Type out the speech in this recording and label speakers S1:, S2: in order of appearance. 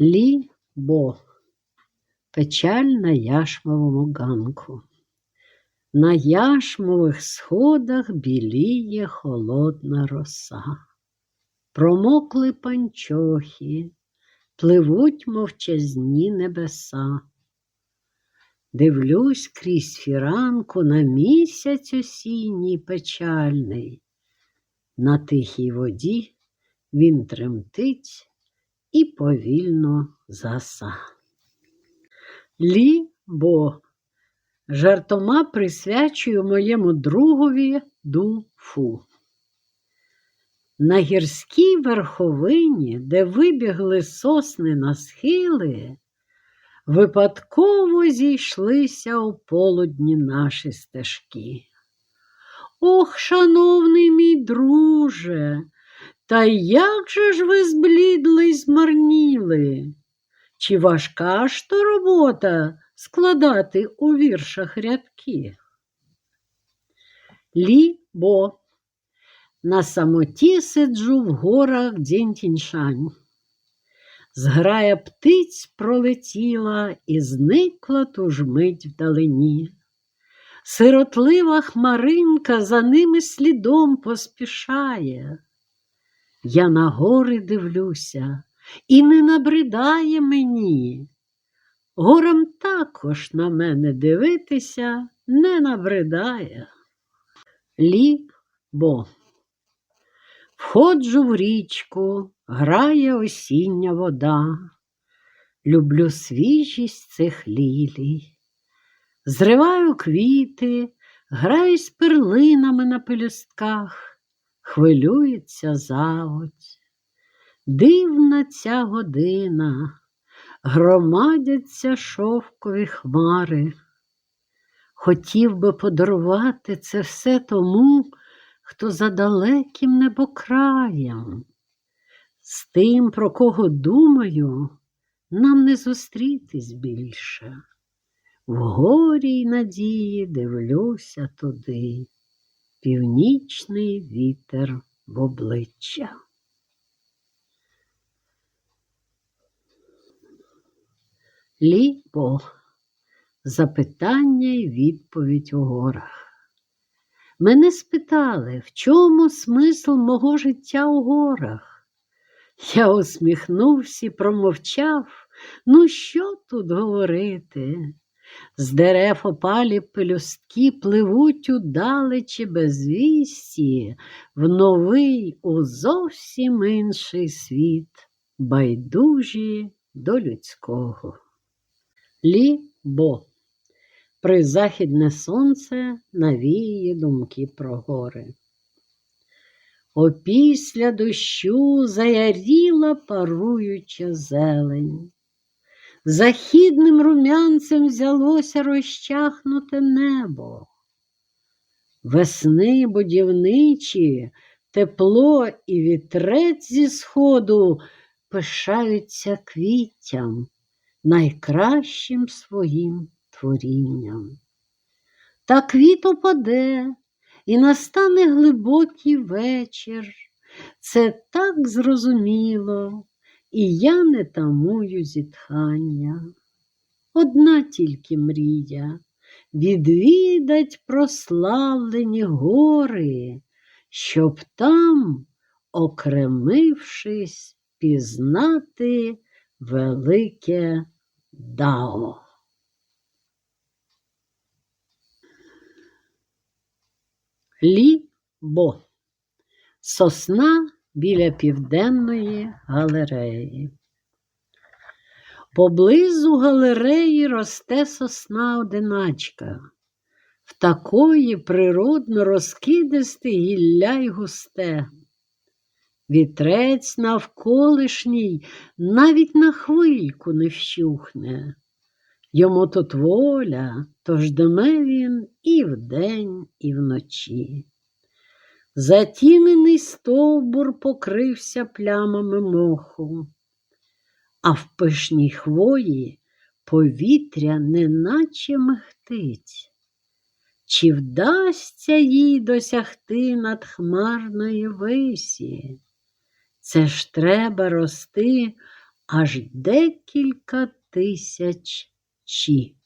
S1: Лі Бо. Печаль на яшмовому ганку. На яшмових сходах біліє холодна роса. Промокли панчохи, пливуть мовчазні небеса. Дивлюсь крізь фіранку на місяць осінній печальний. На тихій воді він тремтить і повільно заса. Лі бо жартома присвячую моєму другові дуфу. На гірській верховині, де вибігли сосни на схили, випадково зійшлися у полудні наші стежки. Ох, шановний мій друже, та як же ж ви змарніли? Чи важка ж то робота складати у віршах рядки? Лі бо на самоті сиджу в горах Дзінтіншань. Зграя птиць пролетіла і зникла ту ж мить вдалині. Сиротлива хмаринка за ними слідом поспішає. Я на гори дивлюся і не набридає мені. Горам також на мене дивитися не набридає. Лі бо. Входжу в річку, грає осіння вода. Люблю свіжість цих лілій. Зриваю квіти, граю з перлинами на пелюстках, хвилюється заводь. Дивна ця година, громадяться шовкові хмари. Хотів би подарувати це все тому, хто за далеким небокраєм. З тим, про кого думаю, нам не зустрітись більше. В горі й надії дивлюся туди, північний вітер в обличчя. Ліпо запитання й відповідь у горах. Мене спитали, в чому смисл мого життя у горах? Я усміхнувся і промовчав, ну що тут говорити? З дерев опалі пелюстки пливуть удалечі безвісті, в новий у зовсім інший світ, байдужі до людського. Лі бо Призахідне сонце навіє думки про гори. Опісля дощу заяріла паруюча зелень. Західним румянцем взялося розчахнуте небо. Весни будівничі, тепло і вітрець зі сходу пишаються квіттям, найкращим своїм творінням. Та квіт опаде, і настане глибокий вечір. Це так зрозуміло, і я не тамую зітхання. Одна тільки мрія відвідать прославлені гори, щоб там, окремившись, пізнати велике дао. Лі бо сосна біля південної галереї. Поблизу галереї росте сосна одиначка, в такої природно розкидисте гілля й густе. Вітрець навколишній навіть на хвильку не вщухне. Йому тут воля, тож дме він і вдень, і вночі. Затінений стовбур покрився плямами моху, а в пишній хвої повітря неначе мехтить. Чи вдасться їй досягти надхмарної висі? Це ж треба рости аж декілька тисяч чі.